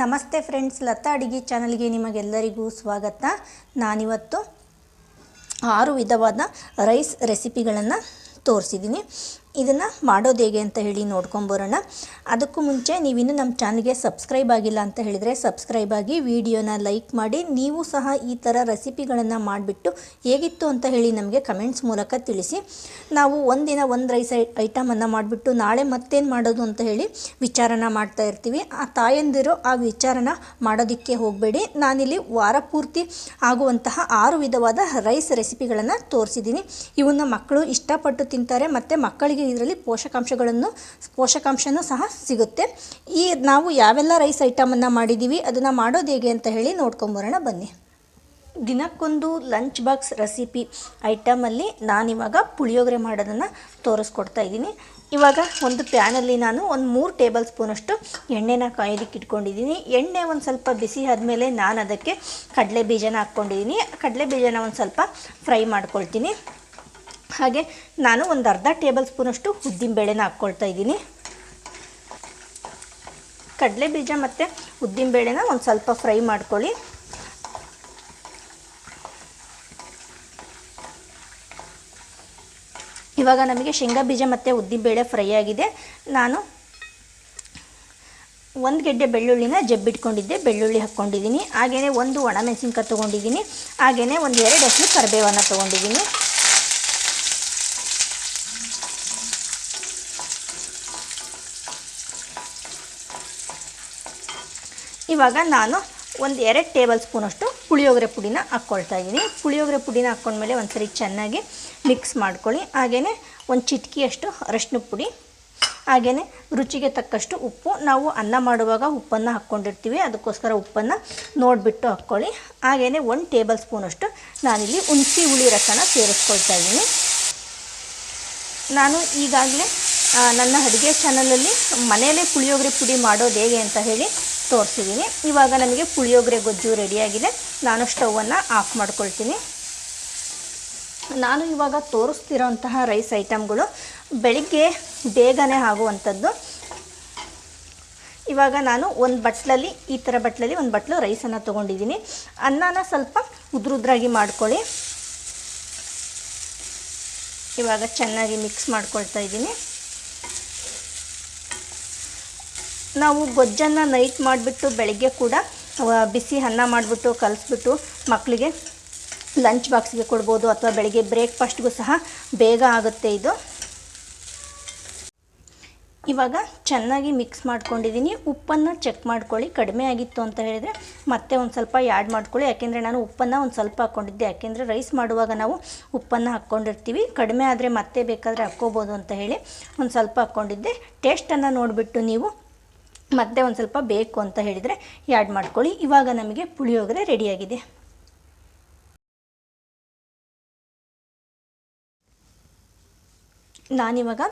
ನಮಸ್ತೆ ಫ್ರೆಂಡ್ಸ್ ಲತಾ ಅಡಿಗೆ ಚಾನಲ್ಗೆ ನಿಮಗೆಲ್ಲರಿಗೂ ಸ್ವಾಗತ. ನಾನಿವತ್ತು ಆರು ವಿಧವಾದ ರೈಸ್ ರೆಸಿಪಿಗಳನ್ನು ತೋರಿಸಿದ್ದೀನಿ. ಇದನ್ನು ಮಾಡೋದು ಹೇಗೆ ಅಂತ ಹೇಳಿ ನೋಡ್ಕೊಂಬರೋಣ ಅದಕ್ಕೂ ಮುಂಚೆ ನೀವಿನ್ನೂ ನಮ್ಮ ಚಾನಲ್ಗೆ ಸಬ್ಸ್ಕ್ರೈಬ್ ಆಗಿಲ್ಲ ಅಂತ ಹೇಳಿದರೆ ಸಬ್ಸ್ಕ್ರೈಬ್ ಆಗಿ ವಿಡಿಯೋನ ಲೈಕ್ ಮಾಡಿ, ನೀವು ಸಹ ಈ ಥರ ರೆಸಿಪಿಗಳನ್ನು ಮಾಡಿಬಿಟ್ಟು ಹೇಗಿತ್ತು ಅಂತ ಹೇಳಿ ನಮಗೆ ಕಮೆಂಟ್ಸ್ ಮೂಲಕ ತಿಳಿಸಿ. ನಾವು ಒಂದಿನ ಒಂದು ರೈಸ್ ಐಟಮನ್ನು ಮಾಡಿಬಿಟ್ಟು ನಾಳೆ ಮತ್ತೇನು ಮಾಡೋದು ಅಂತ ಹೇಳಿ ವಿಚಾರನ ಮಾಡ್ತಾ ಇರ್ತೀವಿ. ಆ ತಾಯಂದಿರು ಆ ವಿಚಾರನ ಮಾಡೋದಕ್ಕೆ ಹೋಗಬೇಡಿ. ನಾನಿಲ್ಲಿ ವಾರ ಪೂರ್ತಿ ಆಗುವಂತಹ ಆರು ವಿಧವಾದ ರೈಸ್ ರೆಸಿಪಿಗಳನ್ನು ತೋರಿಸಿದ್ದೀನಿ. ಇವನ್ನ ಮಕ್ಕಳು ಇಷ್ಟಪಟ್ಟು ತಿಂತಾರೆ, ಮತ್ತು ಮಕ್ಕಳಿಗೆ ಇದರಲ್ಲಿ ಪೋಷಕಾಂಶಗಳನ್ನು, ಪೋಷಕಾಂಶನೂ ಸಹ ಸಿಗುತ್ತೆ. ಈ ನಾವು ಯಾವೆಲ್ಲ ರೈಸ್ ಐಟಮನ್ನು ಮಾಡಿದ್ದೀವಿ ಅದನ್ನು ಮಾಡೋದು ಹೇಗೆ ಅಂತ ಹೇಳಿ ನೋಡ್ಕೊಂಬರೋಣ, ಬನ್ನಿ. ದಿನಕ್ಕೊಂದು ಲಂಚ್ ಬಾಕ್ಸ್ ರೆಸಿಪಿ ಐಟಮಲ್ಲಿ ನಾನಿವಾಗ ಪುಳಿಯೋಗರೆ ಮಾಡೋದನ್ನು ತೋರಿಸ್ಕೊಡ್ತಾ ಇದ್ದೀನಿ. ಇವಾಗ ಒಂದು ಪ್ಯಾನಲ್ಲಿ ನಾನು ಒಂದು ಮೂರು ಟೇಬಲ್ ಸ್ಪೂನಷ್ಟು ಎಣ್ಣೆನ ಕಾಯೋದಕ್ಕೆ ಇಟ್ಕೊಂಡಿದ್ದೀನಿ. ಎಣ್ಣೆ ಒಂದು ಸ್ವಲ್ಪ ಬಿಸಿ ಆದಮೇಲೆ ನಾನು ಅದಕ್ಕೆ ಕಡಲೆ ಬೀಜನ ಹಾಕ್ಕೊಂಡಿದ್ದೀನಿ. ಕಡಲೆ ಬೀಜನ ಒಂದು ಸ್ವಲ್ಪ ಫ್ರೈ ಮಾಡ್ಕೊಳ್ತೀನಿ. ಹಾಗೆ ನಾನು ಒಂದು ಅರ್ಧ ಟೇಬಲ್ ಸ್ಪೂನಷ್ಟು ಉದ್ದಿನ ಬೇಳೆನ ಹಾಕ್ಕೊಳ್ತಾ ಇದ್ದೀನಿ. ಕಡಲೆ ಬೀಜ ಮತ್ತು ಉದ್ದಿನಬೇಳೆನ ಒಂದು ಸ್ವಲ್ಪ ಫ್ರೈ ಮಾಡ್ಕೊಳ್ಳಿ. ಇವಾಗ ನಮಗೆ ಶೇಂಗಾ ಬೀಜ ಮತ್ತು ಉದ್ದಿನಬೇಳೆ ಫ್ರೈ ಆಗಿದೆ. ನಾನು ಒಂದು ಗೆಡ್ಡೆ ಬೆಳ್ಳುಳ್ಳಿನ ಜಬ್ಬಿಟ್ಕೊಂಡಿದ್ದೆ, ಬೆಳ್ಳುಳ್ಳಿ ಹಾಕ್ಕೊಂಡಿದ್ದೀನಿ. ಹಾಗೆಯೇ ಒಂದು ಒಣಮೆಣಸಿನ್ಕಾಯಿ ತೊಗೊಂಡಿದ್ದೀನಿ. ಹಾಗೆಯೇ ಒಂದು ಎರಡು ಹಸಿ ಕರಿಬೇವನ್ನು ತೊಗೊಂಡಿದ್ದೀನಿ. ಇವಾಗ ನಾನು ಒಂದು ಎರಡು ಟೇಬಲ್ ಸ್ಪೂನಷ್ಟು ಪುಳಿಯೋಗರೆ ಪುಡಿನ ಹಾಕ್ಕೊಳ್ತಾ ಇದ್ದೀನಿ ಪುಳಿಯೋಗರೆ ಪುಡಿನ ಹಾಕ್ಕೊಂಡ್ಮೇಲೆ ಒಂದ್ಸರಿ ಚೆನ್ನಾಗಿ ಮಿಕ್ಸ್ ಮಾಡ್ಕೊಳ್ಳಿ. ಹಾಗೆಯೇ ಒಂದು ಚಿಟಕಿಯಷ್ಟು ಅರಶಿನ ಪುಡಿ ಹಾಗೆಯೇ ರುಚಿಗೆ ತಕ್ಕಷ್ಟು ಉಪ್ಪು. ನಾವು ಅನ್ನ ಮಾಡುವಾಗ ಉಪ್ಪನ್ನು ಹಾಕ್ಕೊಂಡಿರ್ತೀವಿ ಅದಕ್ಕೋಸ್ಕರ ಉಪ್ಪನ್ನು ನೋಡಿಬಿಟ್ಟು ಹಾಕ್ಕೊಳ್ಳಿ. ಹಾಗೆಯೇ ಒಂದು ಟೇಬಲ್ ಸ್ಪೂನಷ್ಟು ನಾನಿಲ್ಲಿ ಹುಣಸಿ ಹುಳಿ ರಸನ ಸೇರಿಸ್ಕೊಳ್ತಾ ಇದ್ದೀನಿ ನಾನು ಈಗಾಗಲೇ ನನ್ನ ಅಡುಗೆ ಚಾನಲಲ್ಲಿ ಮನೆಯಲ್ಲೇ ಪುಳಿಯೋಗರೆ ಪುಡಿ ಮಾಡೋದು ಹೇಗೆ ಅಂತ ಹೇಳಿ ತೋರಿಸಿದ್ದೀನಿ. ಇವಾಗ ನಮಗೆ ಪುಳಿಯೋಗರೆ ಗೊಜ್ಜು ರೆಡಿಯಾಗಿದೆ ನಾನು ಸ್ಟವನ್ನು ಆಫ್ ಮಾಡ್ಕೊಳ್ತೀನಿ. ನಾನು ಇವಾಗ ತೋರಿಸ್ತಿರೋಂತಹ ರೈಸ್ ಐಟಮ್ಗಳು ಬೆಳಿಗ್ಗೆ ಬೇಗನೆ ಆಗುವಂಥದ್ದು. ಇವಾಗ ನಾನು ಒಂದು ಬಟ್ಲಲ್ಲಿ, ಈ ಥರ ಬಟ್ಲಲ್ಲಿ ಒಂದು ಬಟ್ಲು ರೈಸನ್ನು ತೊಗೊಂಡಿದ್ದೀನಿ. ಅನ್ನನ ಸ್ವಲ್ಪ ಉದ್ರುದ್ರಾಗಿ ಮಾಡ್ಕೊಳ್ಳಿ. ಇವಾಗ ಚೆನ್ನಾಗಿ ಮಿಕ್ಸ್ ಮಾಡ್ಕೊಳ್ತಾ ಇದ್ದೀನಿ. ನಾವು ಗೊಜ್ಜನ್ನು ನೈಟ್ ಮಾಡಿಬಿಟ್ಟು ಬೆಳಗ್ಗೆ ಕೂಡ ಬಿಸಿ ಅನ್ನ ಮಾಡಿಬಿಟ್ಟು ಕಲಿಸ್ಬಿಟ್ಟು ಮಕ್ಕಳಿಗೆ ಲಂಚ್ ಬಾಕ್ಸ್ಗೆ ಕೊಡ್ಬೋದು ಅಥವಾ ಬೆಳಗ್ಗೆ ಬ್ರೇಕ್ಫಾಸ್ಟ್ಗೂ ಸಹ ಬೇಗ ಆಗುತ್ತೆ ಇದು. ಇವಾಗ ಚೆನ್ನಾಗಿ ಮಿಕ್ಸ್ ಮಾಡ್ಕೊಂಡಿದ್ದೀನಿ. ಉಪ್ಪನ್ನು ಚೆಕ್ ಮಾಡ್ಕೊಳ್ಳಿ. ಕಡಿಮೆ ಆಗಿತ್ತು ಅಂತ ಹೇಳಿದರೆ ಮತ್ತೆ ಒಂದು ಸ್ವಲ್ಪ ಆ್ಯಡ್ ಮಾಡ್ಕೊಳ್ಳಿ. ಯಾಕೆಂದರೆ ನಾನು ಉಪ್ಪನ್ನು ಒಂದು ಸ್ವಲ್ಪ ಹಾಕ್ಕೊಂಡಿದ್ದೆ ಯಾಕೆಂದರೆ ರೈಸ್ ಮಾಡುವಾಗ ನಾವು ಉಪ್ಪನ್ನು ಹಾಕ್ಕೊಂಡಿರ್ತೀವಿ. ಕಡಿಮೆ ಆದರೆ ಮತ್ತೆ ಬೇಕಾದರೆ ಹಾಕ್ಕೋಬೋದು ಅಂತ ಹೇಳಿ ಒಂದು ಸ್ವಲ್ಪ ಹಾಕ್ಕೊಂಡಿದ್ದೆ. ಟೇಸ್ಟನ್ನು ನೋಡಿಬಿಟ್ಟು ನೀವು ಮತ್ತೆ ಒಂದು ಸ್ವಲ್ಪ ಬೇಕು ಅಂತ ಹೇಳಿದರೆ ಆ್ಯಡ್ ಮಾಡ್ಕೊಳ್ಳಿ. ಇವಾಗ ನಮಗೆ ಪುಳಿಯೋಗರೆ ರೆಡಿಯಾಗಿದೆ. ನಾನಿವಾಗ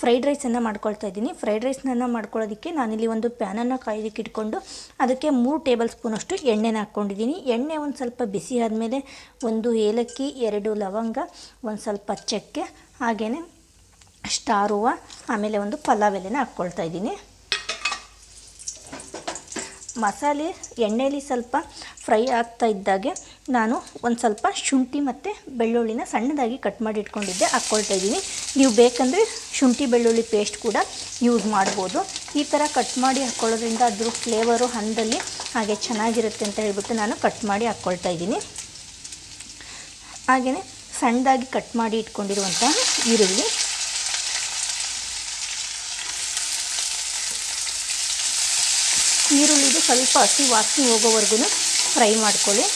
ಫ್ರೈಡ್ ರೈಸನ್ನು ಮಾಡ್ಕೊಳ್ತಾ ಇದ್ದೀನಿ. ಫ್ರೈಡ್ ರೈಸ್ನನ್ನು ಮಾಡ್ಕೊಳ್ಳೋದಕ್ಕೆ ನಾನಿಲ್ಲಿ ಒಂದು ಪ್ಯಾನನ್ನು ಕಾಯೋದಕ್ಕೆ ಇಟ್ಕೊಂಡು ಅದಕ್ಕೆ ಮೂರು ಟೇಬಲ್ ಸ್ಪೂನಷ್ಟು ಎಣ್ಣೆನ ಹಾಕ್ಕೊಂಡಿದ್ದೀನಿ. ಎಣ್ಣೆ ಒಂದು ಸ್ವಲ್ಪ ಬಿಸಿ ಆದಮೇಲೆ ಒಂದು ಏಲಕ್ಕಿ, ಎರಡು ಲವಂಗ, ಒಂದು ಸ್ವಲ್ಪ ಚಕ್ಕೆ ಹಾಗೆಯೇ ಸ್ಟಾರ್ ಹೂವು, ಆಮೇಲೆ ಒಂದು ಪಲಾವ್ ಎಲೆನ ಹಾಕ್ಕೊಳ್ತಾ ಇದ್ದೀನಿ. ಮಸಾಲೆ ಎಣ್ಣೆಯಲ್ಲಿ ಸ್ವಲ್ಪ ಫ್ರೈ ಆಗ್ತಾ ಇದ್ದಾಗೆ ನಾನು ಒಂದು ಸ್ವಲ್ಪ ಶುಂಠಿ ಮತ್ತು ಬೆಳ್ಳುಳ್ಳಿನ ಸಣ್ಣದಾಗಿ ಕಟ್ ಮಾಡಿ ಇಟ್ಕೊಂಡಿದ್ದೆ, ಹಾಕ್ಕೊಳ್ತಾ ಇದ್ದೀನಿ. ನೀವು ಬೇಕಂದರೆ ಶುಂಠಿ ಬೆಳ್ಳುಳ್ಳಿ ಪೇಸ್ಟ್ ಕೂಡ ಯೂಸ್ ಮಾಡ್ಬೋದು. ಈ ಥರ ಕಟ್ ಮಾಡಿ ಹಾಕ್ಕೊಳ್ಳೋದ್ರಿಂದ ಅದ್ರ ಫ್ಲೇವರು ಹಂದಲ್ಲಿ ಹಾಗೆ ಚೆನ್ನಾಗಿರುತ್ತೆ ಅಂತ ಹೇಳ್ಬಿಟ್ಟು ನಾನು ಕಟ್ ಮಾಡಿ ಹಾಕ್ಕೊಳ್ತಾ ಇದ್ದೀನಿ. ಹಾಗೆಯೇ ಸಣ್ಣದಾಗಿ ಕಟ್ ಮಾಡಿ ಇಟ್ಕೊಂಡಿರುವಂತಹ ಈರುಳ್ಳಿ. ಈರುಳ್ಳಿದು ಸ್ವಲ್ಪ ಹಸಿ ವಾಸನೆ ಹೋಗೋವರೆಗೂ ಫ್ರೈ ಮಾಡ್ಕೊಳ್ಳಿ.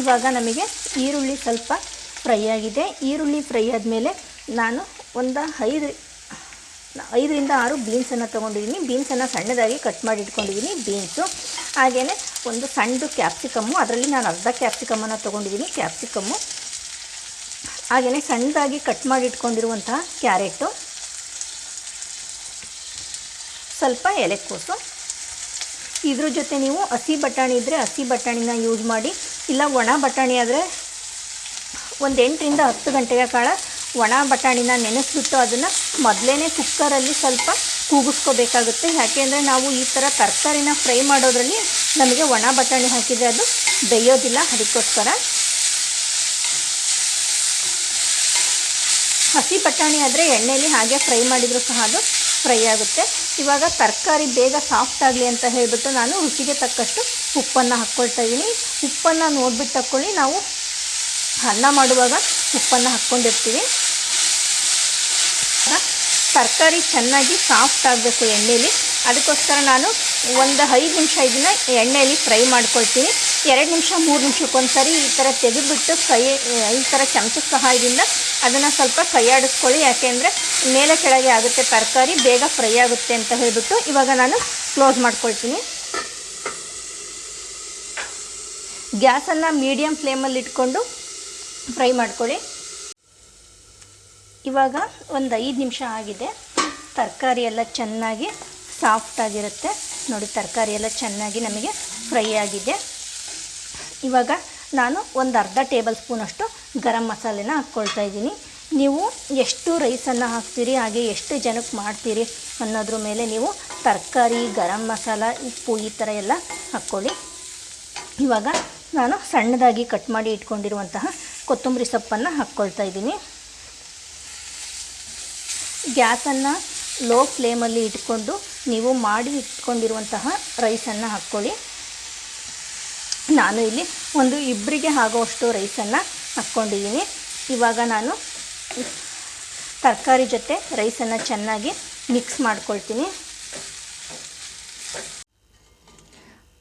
ಇವಾಗ ನಮಗೆ ಈರುಳ್ಳಿ ಸ್ವಲ್ಪ ಫ್ರೈ ಆಗಿದೆ. ಈರುಳ್ಳಿ ಫ್ರೈ ಆದಮೇಲೆ ನಾನು ಒಂದು ಐದು, ಐದರಿಂದ ಆರು ಬೀನ್ಸನ್ನು ತೊಗೊಂಡಿದ್ದೀನಿ ಬೀನ್ಸನ್ನು ಸಣ್ಣದಾಗಿ ಕಟ್ ಮಾಡಿ ಇಟ್ಕೊಂಡಿದ್ದೀನಿ ಬೀನ್ಸು ಹಾಗೆಯೇ ಒಂದು ಸಣ್ಣದು ಕ್ಯಾಪ್ಸಿಕಮ್ಮು. ಅದರಲ್ಲಿ ನಾನು ಅರ್ಧ ಕ್ಯಾಪ್ಸಿಕಮ್ಮನ್ನು ತೊಗೊಂಡಿದ್ದೀನಿ ಕ್ಯಾಪ್ಸಿಕಮ್ಮು ಹಾಗೆಯೇ ಸಣ್ಣದಾಗಿ ಕಟ್ ಮಾಡಿ ಇಟ್ಕೊಂಡಿರುವಂತಹ ಕ್ಯಾರೆಟು. ಸ್ವಲ್ಪ ಎಲೆಕೋಸು ಇದ್ರ ಜೊತೆ ನೀವು ಹಸಿ ಬಟಾಣಿ ಇದ್ದರೆ ಹಸಿ ಬಟಾಣಿನ ಯೂಸ್ ಮಾಡಿ, ಇಲ್ಲ ಒಣ ಬಟಾಣಿ ಆದರೆ ಒಂದು ಎಂಟರಿಂದ ಹತ್ತು ಗಂಟೆಯ ಕಾಲ ಒಣ ಬಟಾಣಿನ ನೆನೆಸಿಬಿಟ್ಟು ಅದನ್ನು ಮೊದಲೇ ಕುಕ್ಕರಲ್ಲಿ ಸ್ವಲ್ಪ ಕೂಗಿಸ್ಕೋಬೇಕಾಗುತ್ತೆ. ಯಾಕೆಂದರೆ ನಾವು ಈ ಥರ ತರಕಾರಿನ ಫ್ರೈ ಮಾಡೋದ್ರಲ್ಲಿ ನಮಗೆ ಒಣ ಬಟಾಣಿ ಹಾಕಿದರೆ ಅದು ಬೇಯೋದಿಲ್ಲ, ಅದಕ್ಕೋಸ್ಕರ. ಹಸಿ ಬಟಾಣಿ ಆದರೆ ಎಣ್ಣೆಯಲ್ಲಿ ಹಾಗೆ ಫ್ರೈ ಮಾಡಿದರೂ ಸಹ ಅದು ಫ್ರೈ ಆಗುತ್ತೆ. ಇವಾಗ ತರಕಾರಿ ಬೇಗ ಸಾಫ್ಟ್ ಆಗಲಿ ಅಂತ ಹೇಳಿಬಿಟ್ಟು ನಾನು ರುಚಿಗೆ ತಕ್ಕಷ್ಟು ಉಪ್ಪನ್ನು ಹಾಕ್ಕೊಳ್ತಾ ಇದ್ದೀನಿ. ಉಪ್ಪನ್ನು ನೋಡಿಬಿಟ್ಟು ತಕ್ಕೊಳ್ಳಿ. ನಾವು ಅನ್ನ ಮಾಡುವಾಗ ಉಪ್ಪನ್ನು ಹಾಕ್ಕೊಂಡಿರ್ತೀವಿ. ತರಕಾರಿ ಚೆನ್ನಾಗಿ ಸಾಫ್ಟ್ ಆಗಬೇಕು ಎಣ್ಣೆಯಲ್ಲಿ ಅದಕ್ಕೋಸ್ಕರ ನಾನು ಒಂದು ಐದು ನಿಮಿಷ ಇದನ್ನು ಎಣ್ಣೆಯಲ್ಲಿ ಫ್ರೈ ಮಾಡ್ಕೊಳ್ತೀನಿ. ಎರಡು ನಿಮಿಷ, ಮೂರು ನಿಮಿಷಕ್ಕೊಂದ್ಸರಿ ಈ ಥರ ತೆಗೆದುಬಿಟ್ಟು ಕೈ, ಈ ಥರ ಚಮಚದ ಸಹಾಯದಿಂದ ಅದನ್ನು ಸ್ವಲ್ಪ ಕೈಯಾಡಿಸ್ಕೊಳ್ಳಿ ಯಾಕೆಂದರೆ ಮೇಲೆ ಕೆಳಗೆ ಆಗುತ್ತೆ ತರಕಾರಿ, ಬೇಗ ಫ್ರೈ ಆಗುತ್ತೆ ಅಂತ ಹೇಳಿಬಿಟ್ಟು ಇವಾಗ ನಾನು ಕ್ಲೋಸ್ ಮಾಡ್ಕೊಳ್ತೀನಿ. ಗ್ಯಾಸನ್ನು ಮೀಡಿಯಮ್ ಫ್ಲೇಮಲ್ಲಿ ಇಟ್ಕೊಂಡು ಫ್ರೈ ಮಾಡ್ಕೊಳ್ಳಿ. ಇವಾಗ ಒಂದು ಐದು ನಿಮಿಷ ಆಗಿದೆ. ತರಕಾರಿ ಎಲ್ಲ ಚೆನ್ನಾಗಿ ಸಾಫ್ಟ್ ಆಗಿರುತ್ತೆ. ನೋಡಿ, ತರಕಾರಿ ಎಲ್ಲ ಚೆನ್ನಾಗಿ ನಮಗೆ ಫ್ರೈ ಆಗಿದೆ. ಇವಾಗ ನಾನು ಒಂದು ಅರ್ಧ ಟೇಬಲ್ ಸ್ಪೂನಷ್ಟು ಗರಂ ಮಸಾಲೆನ ಹಾಕ್ಕೊಳ್ತಾ ಇದ್ದೀನಿ. ನೀವು ಎಷ್ಟು ರೈಸನ್ನು ಹಾಕ್ತೀರಿ, ಹಾಗೆ ಎಷ್ಟು ಜನಕ್ಕೆ ಮಾಡ್ತೀರಿ ಅನ್ನೋದ್ರ ಮೇಲೆ ನೀವು ತರಕಾರಿ, ಗರಂ ಮಸಾಲ, ಉಪ್ಪು ಈ ಥರ ಎಲ್ಲ ಹಾಕ್ಕೊಳ್ಳಿ. ಇವಾಗ ನಾನು ಸಣ್ಣದಾಗಿ ಕಟ್ ಮಾಡಿ ಇಟ್ಕೊಂಡಿರುವಂತಹ ಕೊತ್ತಂಬರಿ ಸೊಪ್ಪನ್ನು ಹಾಕ್ಕೊಳ್ತಾ ಇದ್ದೀನಿ. ಗ್ಯಾಸನ್ನು ಲೋ ಫ್ಲೇಮಲ್ಲಿ ಇಟ್ಕೊಂಡು ನೀವು ಮಾಡಿ ಇಟ್ಕೊಂಡಿರುವಂತಹ ರೈಸನ್ನು ಹಾಕ್ಕೊಳ್ಳಿ. ನಾನು ಇಲ್ಲಿ ಒಂದು ಇಬ್ಬರಿಗೆ ಆಗೋವಷ್ಟು ರೈಸನ್ನು ಹಾಕ್ಕೊಂಡಿದ್ದೀನಿ. ಇವಾಗ ನಾನು ತರಕಾರಿ ಜೊತೆ ರೈಸನ್ನು ಚೆನ್ನಾಗಿ ಮಿಕ್ಸ್ ಮಾಡ್ಕೊಳ್ತೀನಿ.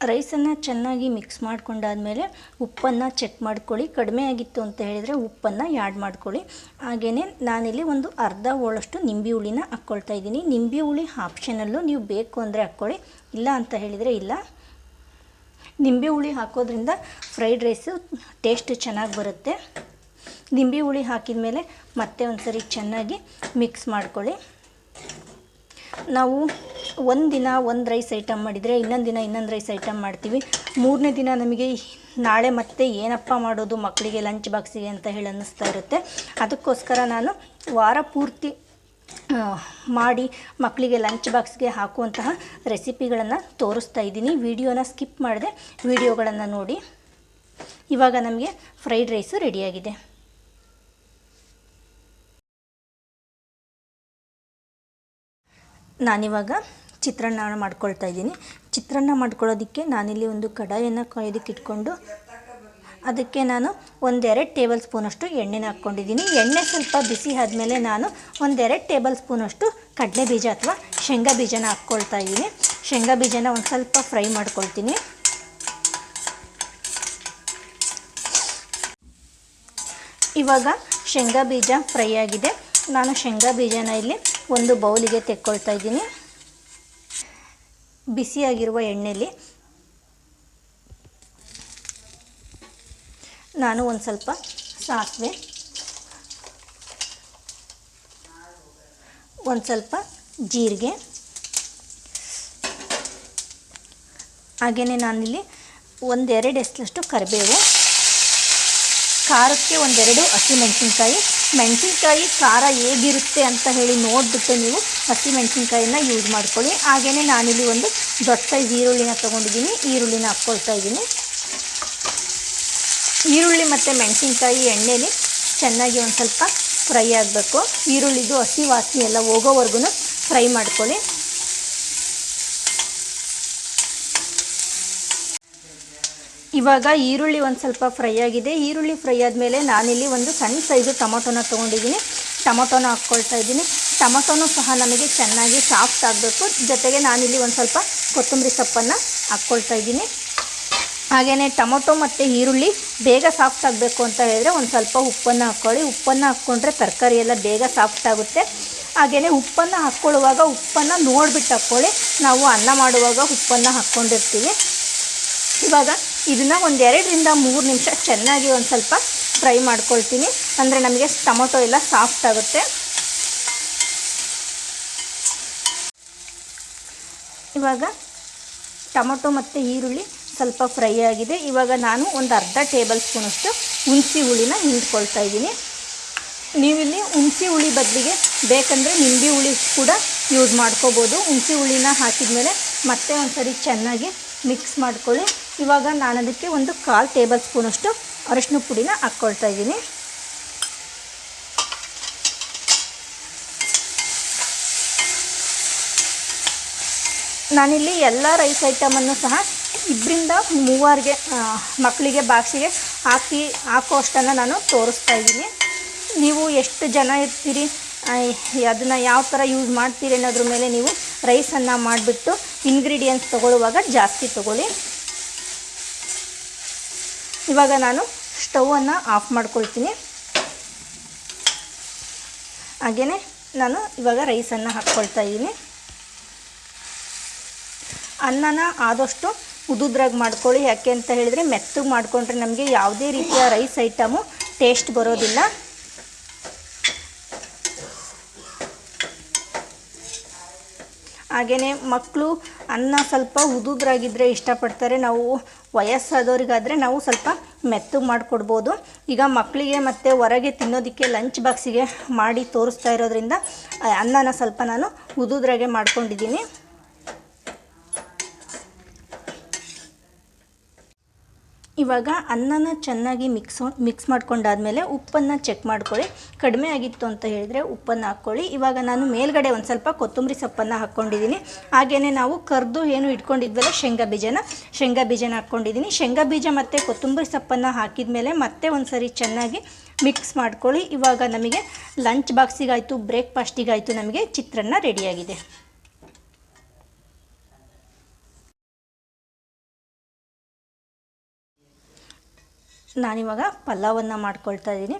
ರೈಸನ್ನು ಚೆನ್ನಾಗಿ ಮಿಕ್ಸ್ ಮಾಡ್ಕೊಂಡಾದಮೇಲೆ ಉಪ್ಪನ್ನು ಚೆಕ್ ಮಾಡ್ಕೊಳ್ಳಿ. ಕಡಿಮೆ ಆಗಿತ್ತು ಅಂತ ಹೇಳಿದರೆ ಉಪ್ಪನ್ನು ಆ್ಯಡ್ ಮಾಡ್ಕೊಳ್ಳಿ. ಹಾಗೆಯೇ ನಾನಿಲ್ಲಿ ಒಂದು ಅರ್ಧ ಹೋಳಷ್ಟು ನಿಂಬೆ ಹುಳಿನ ಹಾಕ್ಕೊಳ್ತಾ ಇದ್ದೀನಿ. ನಿಂಬೆ ಹುಳಿ ಆಪ್ಷನಲ್ಲೂ ನೀವು ಬೇಕು ಅಂದರೆ ಹಾಕ್ಕೊಳ್ಳಿ. ಇಲ್ಲ ಅಂತ ಹೇಳಿದರೆ ಇಲ್ಲ. ನಿಂಬೆ ಹುಳಿ ಹಾಕೋದ್ರಿಂದ ಫ್ರೈಡ್ ರೈಸು ಟೇಸ್ಟ್ ಚೆನ್ನಾಗಿ ಬರುತ್ತೆ. ನಿಂಬೆ ಹುಳಿ ಹಾಕಿದ ಮೇಲೆ ಮತ್ತೆ ಒಂದು ಸರಿ ಚೆನ್ನಾಗಿ ಮಿಕ್ಸ್ ಮಾಡ್ಕೊಳ್ಳಿ. ನಾವು ಒಂದು ದಿನ ಒಂದು ರೈಸ್ ಐಟಮ್ ಮಾಡಿದರೆ ಇನ್ನೊಂದು ದಿನ ಇನ್ನೊಂದು ರೈಸ್ ಐಟಮ್ ಮಾಡ್ತೀವಿ. ಮೂರನೇ ದಿನ ನಮಗೆ ನಾಳೆ ಮತ್ತೆ ಏನಪ್ಪ ಮಾಡೋದು ಮಕ್ಕಳಿಗೆ ಲಂಚ್ ಬಾಕ್ಸಿಗೆ ಅಂತ ಹೇಳಿ ಅನ್ನಿಸ್ತಾ ಇರುತ್ತೆ. ಅದಕ್ಕೋಸ್ಕರ ನಾನು ವಾರ ಪೂರ್ತಿ ಮಾಡಿ ಮಕ್ಕಳಿಗೆ ಲಂಚ್ ಬಾಕ್ಸ್ಗೆ ಹಾಕುವಂತಹ ರೆಸಿಪಿಗಳನ್ನು ತೋರಿಸ್ತಾ ಇದ್ದೀನಿ. ವಿಡಿಯೋನ ಸ್ಕಿಪ್ ಮಾಡಿದೆ, ವಿಡಿಯೋಗಳನ್ನು ನೋಡಿ. ಇವಾಗ ನಮಗೆ ಫ್ರೈಡ್ ರೈಸು ರೆಡಿಯಾಗಿದೆ ನಾನಿವಾಗ ಚಿತ್ರಾನ್ನ ಮಾಡ್ಕೊಳ್ತಾ ಇದ್ದೀನಿ. ಚಿತ್ರಾನ್ನ ಮಾಡ್ಕೊಳ್ಳೋದಕ್ಕೆ ನಾನಿಲ್ಲಿ ಒಂದು ಕಡಾಯನ್ನು ಕಾಯೋದಕ್ಕೆ ಇಟ್ಕೊಂಡು ಅದಕ್ಕೆ ನಾನು ಒಂದೆರಡು ಟೇಬಲ್ ಸ್ಪೂನಷ್ಟು ಎಣ್ಣೆನ ಹಾಕ್ಕೊಂಡಿದ್ದೀನಿ. ಎಣ್ಣೆ ಸ್ವಲ್ಪ ಬಿಸಿ ಆದಮೇಲೆ ನಾನು ಒಂದೆರಡು ಟೇಬಲ್ ಸ್ಪೂನಷ್ಟು ಕಡಲೆ ಬೀಜ ಅಥವಾ ಶೇಂಗಾ ಬೀಜನ ಹಾಕ್ಕೊಳ್ತಾ ಇದ್ದೀನಿ. ಶೇಂಗಾ ಬೀಜನ ಒಂದು ಸ್ವಲ್ಪ ಫ್ರೈ ಮಾಡ್ಕೊಳ್ತೀನಿ. ಇವಾಗ ಶೇಂಗಾ ಬೀಜ ಫ್ರೈ ಆಗಿದೆ. ನಾನು ಶೇಂಗಾ ಬೀಜನ ಇಲ್ಲಿ ಒಂದು ಬೌಲಿಗೆ ತೆಕ್ಕೊಳ್ತಾ ಇದ್ದೀನಿ. ಬಿಸಿಯಾಗಿರುವ ಎಣ್ಣೆಯಲ್ಲಿ ನಾನು ಒಂದು ಸ್ವಲ್ಪ ಸಾಸಿವೆ, ಒಂದು ಸ್ವಲ್ಪ ಜೀರಿಗೆ ಹಾಗೆಯೇ ನಾನಿಲ್ಲಿ ಒಂದೆರಡು ಎಸ್ಲಷ್ಟು ಕರಿಬೇವು, ಖಾರಕ್ಕೆ ಒಂದೆರಡು ಹಸಿಮೆಣಸಿನ್ಕಾಯಿ ಮೆಣಸಿನ್ಕಾಯಿ ಖಾರ ಹೇಗಿರುತ್ತೆ ಅಂತ ಹೇಳಿ ನೋಡಿಬಿಟ್ಟು ನೀವು ಹಸಿಮೆಣಸಿನ್ಕಾಯಿನ ಯೂಸ್ ಮಾಡ್ಕೊಳ್ಳಿ. ಹಾಗೆಯೇ ನಾನಿಲ್ಲಿ ಒಂದು ದೊಡ್ಡ ಸೈಜ್ ಈರುಳ್ಳಿನ ತೊಗೊಂಡಿದ್ದೀನಿ. ಈರುಳ್ಳಿನ ಹಾಕ್ಕೊಳ್ತಾ ಇದ್ದೀನಿ. ಈರುಳ್ಳಿ ಮತ್ತು ಮೆಣಸಿನ್ಕಾಯಿ ಎಣ್ಣೆಲಿ ಚೆನ್ನಾಗಿ ಒಂದು ಸ್ವಲ್ಪ ಫ್ರೈ ಆಗಬೇಕು. ಈರುಳ್ಳಿದು ಹಸಿ ವಾಸನೆ ಎಲ್ಲ ಹೋಗೋವರೆಗೂ ಫ್ರೈ ಮಾಡ್ಕೊಳ್ಳಿ. ಇವಾಗ ಈರುಳ್ಳಿ ಒಂದು ಸ್ವಲ್ಪ ಫ್ರೈ ಆಗಿದೆ. ಈರುಳ್ಳಿ ಫ್ರೈ ಆದಮೇಲೆ ನಾನಿಲ್ಲಿ ಒಂದು ಸಣ್ಣ ಸೈಜು ಟೊಮೊಟೊನ ತೊಗೊಂಡಿದ್ದೀನಿ. ಟೊಮೊಟೊನ ಹಾಕ್ಕೊಳ್ತಾ ಇದ್ದೀನಿ. ಟೊಮೊಟೊನೂ ಸಹ ನಮಗೆ ಚೆನ್ನಾಗಿ ಸಾಫ್ಟ್ ಆಗಬೇಕು. ಜೊತೆಗೆ ನಾನಿಲ್ಲಿ ಒಂದು ಸ್ವಲ್ಪ ಕೊತ್ತಂಬರಿ ಸೊಪ್ಪನ್ನು ಹಾಕ್ಕೊಳ್ತಾ ಇದ್ದೀನಿ. ಹಾಗೆಯೇ ಟೊಮೊಟೊ ಮತ್ತು ಈರುಳ್ಳಿ ಬೇಗ ಸಾಫ್ಟ್ ಆಗಬೇಕು ಅಂತ ಹೇಳಿದ್ರೆ ಒಂದು ಸ್ವಲ್ಪ ಉಪ್ಪನ್ನು ಹಾಕ್ಕೊಳ್ಳಿ. ಉಪ್ಪನ್ನು ಹಾಕ್ಕೊಂಡ್ರೆ ತರಕಾರಿ ಎಲ್ಲ ಬೇಗ ಸಾಫ್ಟ್ ಆಗುತ್ತೆ. ಹಾಗೆಯೇ ಉಪ್ಪನ್ನು ಹಾಕ್ಕೊಳ್ಳುವಾಗ ಉಪ್ಪನ್ನು ನೋಡಿಬಿಟ್ಟು ಹಾಕ್ಕೊಳ್ಳಿ. ನಾವು ಅನ್ನ ಮಾಡುವಾಗ ಉಪ್ಪನ್ನು ಹಾಕ್ಕೊಂಡಿರ್ತೀವಿ. ಇವಾಗ ಇದನ್ನು ಒಂದು ಎರಡರಿಂದ ಮೂರು ನಿಮಿಷ ಚೆನ್ನಾಗಿ ಒಂದು ಸ್ವಲ್ಪ ಫ್ರೈ ಮಾಡ್ಕೊಳ್ತೀನಿ. ಅಂದರೆ ನಮಗೆ ಟೊಮೊಟೊ ಎಲ್ಲ ಸಾಫ್ಟ್ ಆಗುತ್ತೆ. ಇವಾಗ ಟೊಮೊಟೊ ಮತ್ತು ಈರುಳ್ಳಿ ಸ್ವಲ್ಪ ಫ್ರೈ ಆಗಿದೆ. ಇವಾಗ ನಾನು ಒಂದು ಅರ್ಧ ಟೇಬಲ್ ಸ್ಪೂನಷ್ಟು ಹುಣಸೆ ಹುಳಿನ ಹಿಂಡ್ಕೊಳ್ತಾ ಇದ್ದೀನಿ. ನೀವಿಲ್ಲಿ ಹುಣಸಿ ಹುಳಿ ಬದಲಿಗೆ ಬೇಕಂದರೆ ನಿಂಬೆ ಹುಳಿ ಕೂಡ ಯೂಸ್ ಮಾಡ್ಕೋಬೋದು. ಹುಣಸಿ ಹುಳಿನ ಹಾಕಿದ ಮೇಲೆ ಮತ್ತೆ ಒಂದ್ಸರಿ ಚೆನ್ನಾಗಿ ಮಿಕ್ಸ್ ಮಾಡ್ಕೊಳ್ಳಿ. ಇವಾಗ ನಾನು ಅದಕ್ಕೆ ಒಂದು ಕಾಲು ಟೇಬಲ್ ಸ್ಪೂನಷ್ಟು ಅರಶಿನ ಪುಡಿನ ಹಾಕ್ಕೊಳ್ತಾ ಇದ್ದೀನಿ. ನಾನಿಲ್ಲಿ ಎಲ್ಲ ರೈಸ್ ಐಟಮನ್ನು ಸಹ ಇಬ್ಬರಿಂದ ಮೂವರಿಗೆ ಮಕ್ಕಳಿಗೆ, ಬಾಕ್ಸಿಗೆ ಹಾಕಿ ಹಾಕೋ ಅಷ್ಟನ್ನು ನಾನು ತೋರಿಸ್ತಾ ಇದ್ದೀನಿ. ನೀವು ಎಷ್ಟು ಜನ ಇರ್ತೀರಿ ಅದನ್ನು ಯಾವ ಥರ ಯೂಸ್ ಮಾಡ್ತೀರಿ ಅನ್ನೋದ್ರ ಮೇಲೆ ನೀವು ರೈಸನ್ನು ಮಾಡಿಬಿಟ್ಟು ಇಂಗ್ರೀಡಿಯೆಂಟ್ಸ್ ತೊಗೊಳ್ಳುವಾಗ ಜಾಸ್ತಿ ತೊಗೊಳ್ಳಿ. ಇವಾಗ ನಾನು ಸ್ಟವನ್ನು ಆಫ್ ಮಾಡ್ಕೊಳ್ತೀನಿ. ಹಾಗೆಯೇ ನಾನು ಇವಾಗ ರೈಸನ್ನು ಹಾಕ್ಕೊಳ್ತಾ ಇದ್ದೀನಿ. ಅನ್ನನ ಆದಷ್ಟು ಉದುದ್ರಾಗಿ ಮಾಡ್ಕೊಳ್ಳಿ. ಯಾಕೆ ಅಂತ ಹೇಳಿದರೆ ಮೆತ್ತಗೆ ಮಾಡಿಕೊಂಡ್ರೆ ನಮಗೆ ಯಾವುದೇ ರೀತಿಯ ರೈಸ್ ಐಟಮು ಟೇಸ್ಟ್ ಬರೋದಿಲ್ಲ. ಹಾಗೆಯೇ ಮಕ್ಕಳು ಅನ್ನ ಸ್ವಲ್ಪ ಉದುದ್ರಾಗಿದ್ದರೆ ಇಷ್ಟಪಡ್ತಾರೆ. ನಾವು ವಯಸ್ಸಾದವ್ರಿಗಾದರೆ ನಾವು ಸ್ವಲ್ಪ ಮೆತ್ತಗೆ ಮಾಡಿಕೊಡ್ಬೋದು. ಈಗ ಮಕ್ಕಳಿಗೆ ಮತ್ತು ಹೊರಗೆ ತಿನ್ನೋದಕ್ಕೆ ಲಂಚ್ ಬಾಕ್ಸಿಗೆ ಮಾಡಿ ತೋರಿಸ್ತಾ ಇರೋದ್ರಿಂದ ಅನ್ನನ ಸ್ವಲ್ಪ ನಾನು ಉದುದ್ರಾಗೆ ಮಾಡ್ಕೊಂಡಿದ್ದೀನಿ. ಇವಾಗ ಅನ್ನನ ಚೆನ್ನಾಗಿ ಮಿಕ್ಸ್ ಮಿಕ್ಸ್ ಮಾಡ್ಕೊಂಡಾದ್ಮೇಲೆ ಉಪ್ಪನ್ನು ಚೆಕ್ ಮಾಡ್ಕೊಳ್ಳಿ. ಕಡಿಮೆ ಆಗಿತ್ತು ಅಂತ ಹೇಳಿದರೆ ಉಪ್ಪನ್ನು ಹಾಕ್ಕೊಳ್ಳಿ. ಇವಾಗ ನಾನು ಮೇಲ್ಗಡೆ ಒಂದು ಸ್ವಲ್ಪ ಕೊತ್ತಂಬರಿ ಸೊಪ್ಪನ್ನು ಹಾಕ್ಕೊಂಡಿದ್ದೀನಿ. ಹಾಗೆಯೇ ನಾವು ಕರೆದು ಏನು ಇಟ್ಕೊಂಡಿದ್ವಲ್ಲ, ಶೇಂಗಾ ಬೀಜನ? ಶೇಂಗಾ ಬೀಜನ ಹಾಕ್ಕೊಂಡಿದ್ದೀನಿ. ಶೇಂಗಾ ಬೀಜ ಮತ್ತು ಕೊತ್ತಂಬರಿ ಸೊಪ್ಪನ್ನು ಹಾಕಿದ ಮೇಲೆ ಮತ್ತೆ ಒಂದು ಸರಿ ಚೆನ್ನಾಗಿ ಮಿಕ್ಸ್ ಮಾಡ್ಕೊಳ್ಳಿ. ಇವಾಗ ನಮಗೆ ಲಂಚ್ ಬಾಕ್ಸಿಗಾಯಿತು ಬ್ರೇಕ್ಫಾಸ್ಟಿಗಾಯಿತು ನಮಗೆ ಚಿತ್ರಾನ್ನ ರೆಡಿಯಾಗಿದೆ ನಾನಿವಾಗ ಪಲಾವನ್ನು ಮಾಡ್ಕೊಳ್ತಾ ಇದ್ದೀನಿ.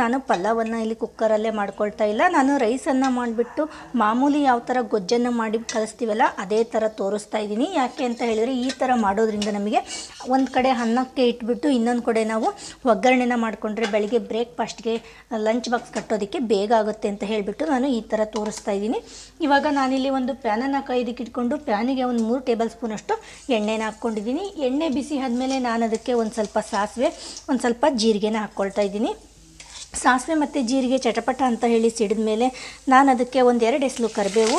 ನಾನು ಪಲಾವನ್ನು ಇಲ್ಲಿ ಕುಕ್ಕರಲ್ಲೇ ಮಾಡ್ಕೊಳ್ತಾ ಇಲ್ಲ. ನಾನು ರೈಸನ್ನು ಮಾಡಿಬಿಟ್ಟು ಮಾಮೂಲಿ ಯಾವ ಥರ ಗೊಜ್ಜನ್ನು ಮಾಡಿ ಕಲಿಸ್ತೀವಲ್ಲ, ಅದೇ ಥರ ತೋರಿಸ್ತಾ ಇದ್ದೀನಿ. ಯಾಕೆ ಅಂತ ಹೇಳಿದರೆ, ಈ ಥರ ಮಾಡೋದ್ರಿಂದ ನಮಗೆ ಒಂದು ಕಡೆ ಅನ್ನಕ್ಕೆ ಇಟ್ಬಿಟ್ಟು ಇನ್ನೊಂದು ಕಡೆ ನಾವು ಒಗ್ಗರಣೆನ ಮಾಡಿಕೊಂಡ್ರೆ ಬೆಳಿಗ್ಗೆ ಬ್ರೇಕ್ಫಾಸ್ಟ್ಗೆ ಲಂಚ್ ಬಾಕ್ಸ್ ಕಟ್ಟೋದಕ್ಕೆ ಬೇಗ ಆಗುತ್ತೆ ಅಂತ ಹೇಳಿಬಿಟ್ಟು ನಾನು ಈ ಥರ ತೋರಿಸ್ತಾ ಇದ್ದೀನಿ. ಇವಾಗ ನಾನಿಲ್ಲಿ ಒಂದು ಪ್ಯಾನನ್ನು ಕೈದಕ್ಕೆ ಇಟ್ಕೊಂಡು ಪ್ಯಾನಿಗೆ ಒಂದು ಮೂರು ಟೇಬಲ್ ಸ್ಪೂನಷ್ಟು ಎಣ್ಣೆನ ಹಾಕ್ಕೊಂಡಿದ್ದೀನಿ. ಎಣ್ಣೆ ಬಿಸಿ ಆದಮೇಲೆ ನಾನು ಅದಕ್ಕೆ ಒಂದು ಸ್ವಲ್ಪ ಸಾಸಿವೆ ಒಂದು ಸ್ವಲ್ಪ ಜೀರಿಗೆನ ಹಾಕ್ಕೊಳ್ತಾ ಇದ್ದೀನಿ. ಸಾಸಿವೆ ಮತ್ತು ಜೀರಿಗೆ ಚಟಪಟ ಅಂತ ಹೇಳಿ ಸಿಡಿದ ಮೇಲೆ ನಾನು ಅದಕ್ಕೆ ಒಂದು ಎರಡು ಎಸ್ಲು ಕರಿಬೇವು.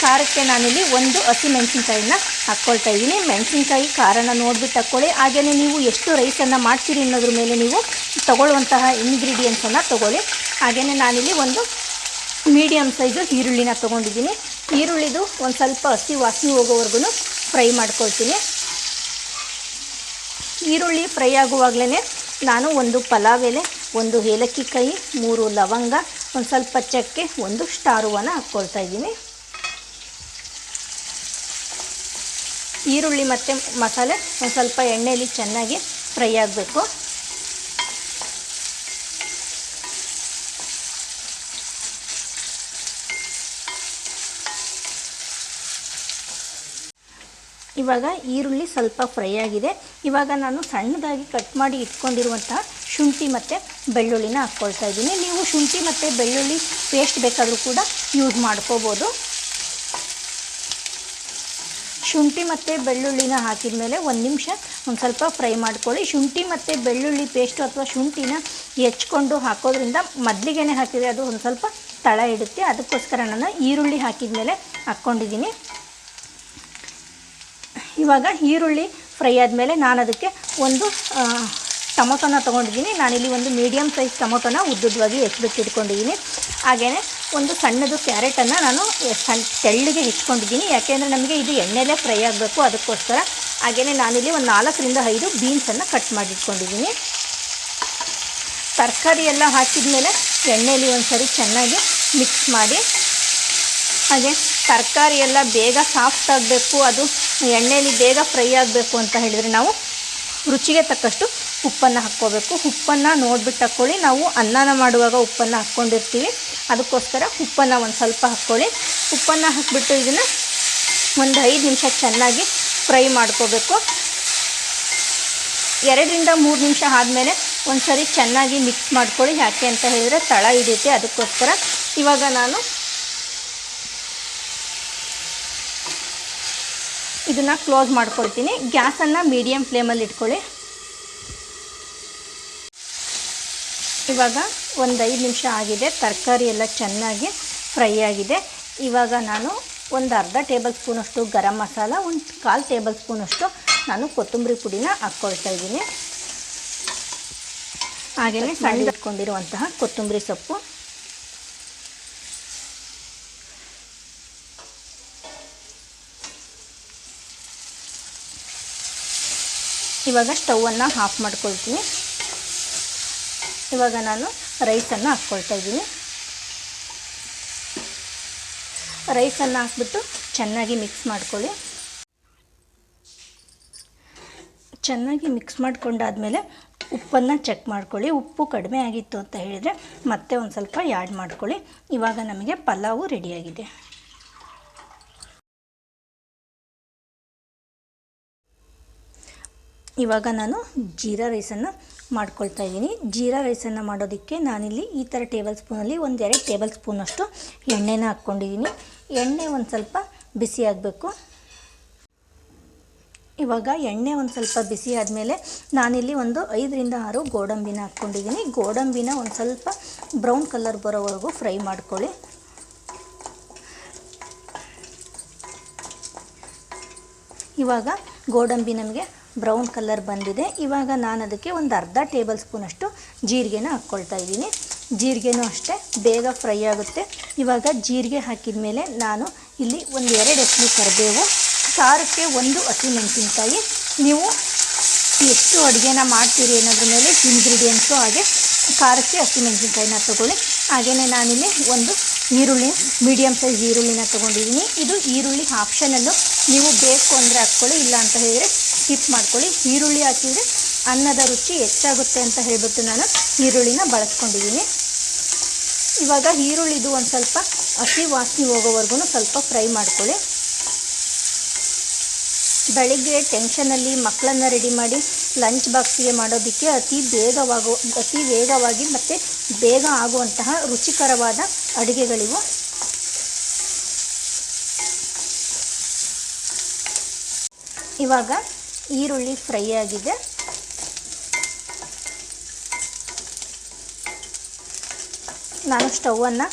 ಖಾರಕ್ಕೆ ನಾನಿಲ್ಲಿ ಒಂದು ಹಸಿ ಮೆಣಸಿನ್ಕಾಯಿನ ಹಾಕ್ಕೊಳ್ತಾ ಇದ್ದೀನಿ. ಮೆಣಸಿನ್ಕಾಯಿ, ಖಾರನ ನೋಡಿಬಿಟ್ಟು ಹಾಕ್ಕೊಳ್ಳಿ ಹಾಗೆಯೇ ನೀವು ಎಷ್ಟು ರೈಸನ್ನು ಮಾಡ್ತೀರಿ ಅನ್ನೋದ್ರ ಮೇಲೆ ನೀವು ತಗೊಳ್ಳುವಂತಹ ಇಂಗ್ರೀಡಿಯೆಂಟ್ಸನ್ನು ತೊಗೊಳ್ಳಿ. ಹಾಗೆಯೇ ನಾನಿಲ್ಲಿ ಒಂದು ಮೀಡಿಯಮ್ ಸೈಜು ಈರುಳ್ಳಿನ ತೊಗೊಂಡಿದ್ದೀನಿ. ಈರುಳ್ಳಿದು ಒಂದು ಸ್ವಲ್ಪ ಹಸಿ ವಾಸಿ ಹೋಗೋವರೆಗೂ ಫ್ರೈ ಮಾಡ್ಕೊಳ್ತೀನಿ. ಈರುಳ್ಳಿ ಫ್ರೈ ಆಗುವಾಗಲೇ ನಾನು ಒಂದು ಪಲಾವ್ ಎಲೆ, ಒಂದು ಏಲಕ್ಕಿ ಕೈ ಮೂರು ಲವಂಗ, ಒಂದು ಸ್ವಲ್ಪ ಚಕ್ಕೆ, ಒಂದು ಸ್ಟಾರ್ ಹೂವನ್ನು ಹಾಕ್ಕೊಳ್ತಾ ಇದ್ದೀನಿ. ಈರುಳ್ಳಿ ಮತ್ತು ಮಸಾಲೆ ಒಂದು ಸ್ವಲ್ಪ ಎಣ್ಣೆಯಲ್ಲಿ ಚೆನ್ನಾಗಿ ಫ್ರೈ ಆಗಬೇಕು. ಇವಾಗ ಈರುಳ್ಳಿ ಸ್ವಲ್ಪ ಫ್ರೈ ಆಗಿದೆ. ಇವಾಗ ನಾನು ಸಣ್ಣದಾಗಿ ಕಟ್ ಮಾಡಿ ಇಟ್ಕೊಂಡಿರುವಂಥ ಶುಂಠಿ ಮತ್ತು ಬೆಳ್ಳುಳ್ಳಿನ ಹಾಕ್ಕೊಳ್ತಾ ಇದ್ದೀನಿ. ನೀವು ಶುಂಠಿ ಮತ್ತು ಬೆಳ್ಳುಳ್ಳಿ ಪೇಸ್ಟ್ ಬೇಕಾದರೂ ಕೂಡ ಯೂಸ್ ಮಾಡ್ಕೋಬೋದು. ಶುಂಠಿ ಮತ್ತು ಬೆಳ್ಳುಳ್ಳಿನ ಹಾಕಿದ ಮೇಲೆ ಒಂದು ನಿಮಿಷ ಒಂದು ಸ್ವಲ್ಪ ಫ್ರೈ ಮಾಡ್ಕೊಳ್ಳಿ. ಶುಂಠಿ ಮತ್ತು ಬೆಳ್ಳುಳ್ಳಿ ಪೇಸ್ಟು ಅಥವಾ ಶುಂಠಿನ ಹೆಚ್ಕೊಂಡು ಹಾಕೋದ್ರಿಂದ ಮೊದಲಿಗೆ ಹಾಕಿದರೆ ಅದು ಒಂದು ಸ್ವಲ್ಪ ತಳ ಇಡುತ್ತೆ. ಅದಕ್ಕೋಸ್ಕರ ನಾನು ಈರುಳ್ಳಿ ಹಾಕಿದ ಮೇಲೆ ಹಾಕ್ಕೊಂಡಿದ್ದೀನಿ ಇವಾಗ ಈರುಳ್ಳಿ ಫ್ರೈ ಆದಮೇಲೆ ನಾನು ಅದಕ್ಕೆ ಒಂದು ಟೊಮೊಟೊನ ತೊಗೊಂಡಿದ್ದೀನಿ. ನಾನಿಲ್ಲಿ ಒಂದು ಮೀಡಿಯಮ್ ಸೈಜ್ ಟೊಮೊಟೊನ ಉದ್ದುದ್ದವಾಗಿ ಹೆಚ್ಚಿಟ್ಕೊಂಡಿದ್ದೀನಿ ಹಾಗೆಯೇ ಒಂದು ಸಣ್ಣದು ಕ್ಯಾರೆಟನ್ನು ನಾನು ಸಣ್ಣ ತೆಳ್ಳಿಗೆ ಹೆಚ್ಕೊಂಡಿದ್ದೀನಿ ಯಾಕೆಂದರೆ ನಮಗೆ ಇದು ಎಣ್ಣೆಲೇ ಫ್ರೈ ಆಗಬೇಕು ಅದಕ್ಕೋಸ್ಕರ. ಹಾಗೆಯೇ ನಾನಿಲ್ಲಿ ಒಂದು ನಾಲ್ಕರಿಂದ ಐದು ಬೀನ್ಸನ್ನು ಕಟ್ ಮಾಡಿಟ್ಕೊಂಡಿದ್ದೀನಿ. ತರಕಾರಿ ಎಲ್ಲ ಹಾಕಿದ ಮೇಲೆ ಎಣ್ಣೆಯಲ್ಲಿ ಒಂದು ಸರಿ ಚೆನ್ನಾಗಿ ಮಿಕ್ಸ್ ಮಾಡಿ ಹಾಗೆ ತರಕಾರಿ ಎಲ್ಲ ಬೇಗ ಸಾಫ್ಟ್ ಆಗಬೇಕು, ಅದು ಎಣ್ಣೆಯಲ್ಲಿ ಬೇಗ ಫ್ರೈ ಆಗಬೇಕು ಅಂತ ಹೇಳಿದರೆ ನಾವು ರುಚಿಗೆ ತಕ್ಕಷ್ಟು ಉಪ್ಪನ್ನು ಹಾಕ್ಕೋಬೇಕು. ಉಪ್ಪನ್ನು ನೋಡಿಬಿಟ್ಟು ಹಾಕ್ಕೊಳ್ಳಿ. ನಾವು ಅನ್ನನ ಮಾಡುವಾಗ ಉಪ್ಪನ್ನು ಹಾಕ್ಕೊಂಡಿರ್ತೀವಿ. ಅದಕ್ಕೋಸ್ಕರ ಉಪ್ಪನ್ನು ಒಂದು ಸ್ವಲ್ಪ ಹಾಕ್ಕೊಳ್ಳಿ. ಉಪ್ಪನ್ನು ಹಾಕಿಬಿಟ್ಟು ಇದನ್ನು ಒಂದು ಐದು ನಿಮಿಷ ಚೆನ್ನಾಗಿ ಫ್ರೈ ಮಾಡ್ಕೋಬೇಕು. ಎರಡರಿಂದ ಮೂರು ನಿಮಿಷ ಆದಮೇಲೆ ಒಂದು ಸರಿ ಚೆನ್ನಾಗಿ ಮಿಕ್ಸ್ ಮಾಡ್ಕೊಳ್ಳಿ. ಯಾಕೆ ಅಂತ ಹೇಳಿದರೆ ತಳ ಹಿಡಿಯುತ್ತೆ. ಅದಕ್ಕೋಸ್ಕರ ಇವಾಗ ನಾನು ಇದನ್ನು ಕ್ಲೋಸ್ ಮಾಡ್ಕೊಳ್ತೀನಿ. ಗ್ಯಾಸನ್ನು ಮೀಡಿಯಮ್ ಫ್ಲೇಮಲ್ಲಿ ಇಟ್ಕೊಳ್ಳಿ. ಇವಾಗ ಒಂದು ಐದು ನಿಮಿಷ ಆಗಿದೆ. ತರಕಾರಿ ಎಲ್ಲ ಚೆನ್ನಾಗಿ ಫ್ರೈ ಆಗಿದೆ. ಇವಾಗ ನಾನು ಒಂದು ಅರ್ಧ ಟೇಬಲ್ ಸ್ಪೂನಷ್ಟು ಗರಂ ಮಸಾಲ, ಒಂದು ಕಾಲು ಟೇಬಲ್ ಸ್ಪೂನಷ್ಟು ನಾನು ಕೊತ್ತಂಬರಿ ಪುಡಿನ ಹಾಕ್ಕೊಳ್ತಾ ಇದ್ದೀನಿ. ಹಾಗೆಯೇ ಸಣ್ಣ ಇಟ್ಕೊಂಡಿರುವಂತಹ ಕೊತ್ತಂಬರಿ ಸೊಪ್ಪು. ಇವಾಗ ಸ್ಟವನ್ನು ಆಫ್ ಮಾಡ್ಕೊಳ್ತೀನಿ. ಇವಾಗ ನಾನು ರೈಸನ್ನು ಹಾಕ್ಕೊಳ್ತಾ ಇದ್ದೀನಿ. ರೈಸನ್ನು ಹಾಕ್ಬಿಟ್ಟು ಚೆನ್ನಾಗಿ ಮಿಕ್ಸ್ ಮಾಡ್ಕೊಳ್ಳಿ. ಚೆನ್ನಾಗಿ ಮಿಕ್ಸ್ ಮಾಡ್ಕೊಂಡಾದಮೇಲೆ ಉಪ್ಪನ್ನು ಚೆಕ್ ಮಾಡ್ಕೊಳ್ಳಿ. ಉಪ್ಪು ಕಡಿಮೆ ಆಗಿತ್ತು ಅಂತ ಹೇಳಿದರೆ ಮತ್ತೆ ಒಂದು ಸ್ವಲ್ಪ ಆ್ಯಡ್ ಮಾಡ್ಕೊಳ್ಳಿ. ಇವಾಗ ನಮಗೆ ಪಲಾವು ರೆಡಿಯಾಗಿದೆ. ಇವಾಗ ನಾನು ಜೀರಾ ರೈಸನ್ನು ಮಾಡ್ಕೊಳ್ತಾ ಇದ್ದೀನಿ. ಜೀರಾ ರೈಸನ್ನು ಮಾಡೋದಕ್ಕೆ ನಾನಿಲ್ಲಿ ಈ ಥರ ಟೇಬಲ್ ಸ್ಪೂನಲ್ಲಿ ಒಂದೆರಡು ಟೇಬಲ್ ಸ್ಪೂನಷ್ಟು ಎಣ್ಣೆನ ಹಾಕ್ಕೊಂಡಿದ್ದೀನಿ. ಎಣ್ಣೆ ಒಂದು ಸ್ವಲ್ಪ ಬಿಸಿ ಆಗಬೇಕು. ಇವಾಗ ಎಣ್ಣೆ ಒಂದು ಸ್ವಲ್ಪ ಬಿಸಿ ಆದಮೇಲೆ ನಾನಿಲ್ಲಿ ಒಂದು ಐದರಿಂದ ಆರು ಗೋಡಂಬಿನ ಹಾಕ್ಕೊಂಡಿದ್ದೀನಿ. ಗೋಡಂಬಿನ ಒಂದು ಸ್ವಲ್ಪ ಬ್ರೌನ್ ಕಲರ್ ಬರೋವರೆಗೂ ಫ್ರೈ ಮಾಡ್ಕೊಳ್ಳಿ. ಇವಾಗ ಗೋಡಂಬಿ ನಮಗೆ ಬ್ರೌನ್ ಕಲರ್ ಬಂದಿದೆ. ಇವಾಗ ನಾನು ಅದಕ್ಕೆ ಒಂದು ಅರ್ಧ ಟೇಬಲ್ ಸ್ಪೂನಷ್ಟು ಜೀರಿಗೆನ ಹಾಕ್ಕೊಳ್ತಾ ಇದ್ದೀನಿ. ಜೀರಿಗೆನೂ ಅಷ್ಟೇ, ಬೇಗ ಫ್ರೈ ಆಗುತ್ತೆ. ಇವಾಗ ಜೀರಿಗೆ ಹಾಕಿದ ಮೇಲೆ ನಾನು ಇಲ್ಲಿ ಒಂದು ಎರಡು ಎಸ್ಲು ಕರಿಬೇವು, ಖಾರಕ್ಕೆ ಒಂದು ಹಸಿಮೆಣಸಿನ್ಕಾಯಿ ನೀವು ಎಷ್ಟು ಅಡುಗೆನ ಮಾಡ್ತೀರಿ ಅನ್ನೋದ್ರ ಮೇಲೆ ಇಂಗ್ರೀಡಿಯೆಂಟ್ಸು ಹಾಗೆ ಖಾರಕ್ಕೆ ಹಸಿಮೆಣಸಿನ್ಕಾಯಿನ ತೊಗೊಳ್ಳಿ. ಹಾಗೆಯೇ ನಾನಿಲ್ಲಿ ಒಂದು ಈರುಳ್ಳಿ ಮೀಡಿಯಮ್ ಸೈಜ್ ಈರುಳ್ಳಿನ ತೊಗೊಂಡಿದ್ದೀನಿ. ಇದು ಈರುಳ್ಳಿ ಆಪ್ಷನಲ್ಲು ನೀವು ಬೇಕು ಅಂದರೆ ಹಾಕ್ಕೊಳ್ಳಿ, ಇಲ್ಲ ಅಂತ ಹೇಳಿದರೆ ಸ್ಕಿಪ್ ಮಾಡ್ಕೊಳ್ಳಿ. ಈರುಳ್ಳಿ ಹಾಕಿದರೆ ಅನ್ನದ ರುಚಿ ಹೆಚ್ಚಾಗುತ್ತೆ ಅಂತ ಹೇಳಿಬಿಟ್ಟು ನಾನು ಈರುಳ್ಳಿನ ಬಳಸ್ಕೊಂಡಿದ್ದೀನಿ. ಇವಾಗ ಈರುಳ್ಳಿದು ಒಂದು ಸ್ವಲ್ಪ ಹಸಿ ವಾಸನೆ ಹೋಗೋವರೆಗೂ ಸ್ವಲ್ಪ ಫ್ರೈ ಮಾಡ್ಕೊಳ್ಳಿ. ಬೆಳಿಗ್ಗೆ ಟೆನ್ಷನಲ್ಲಿ ಮಕ್ಕಳನ್ನ ರೆಡಿ ಮಾಡಿ ಲಂಚ್ ಬಾಕ್ಸಿಗೆ ಮಾಡೋದಕ್ಕೆ ಅತಿ ಬೇಗವಾಗೋ, ಅತಿ ವೇಗವಾಗಿ ಮತ್ತು ಬೇಗ ಆಗುವಂತಹ ರುಚಿಕರವಾದ ಅಡುಗೆಗಳಿವು. ಇವಾಗ ಈರುಳ್ಳಿ ಫ್ರೈ ಆಗಿದೆ. ನಾನು ಸ್ಟವನ್ನು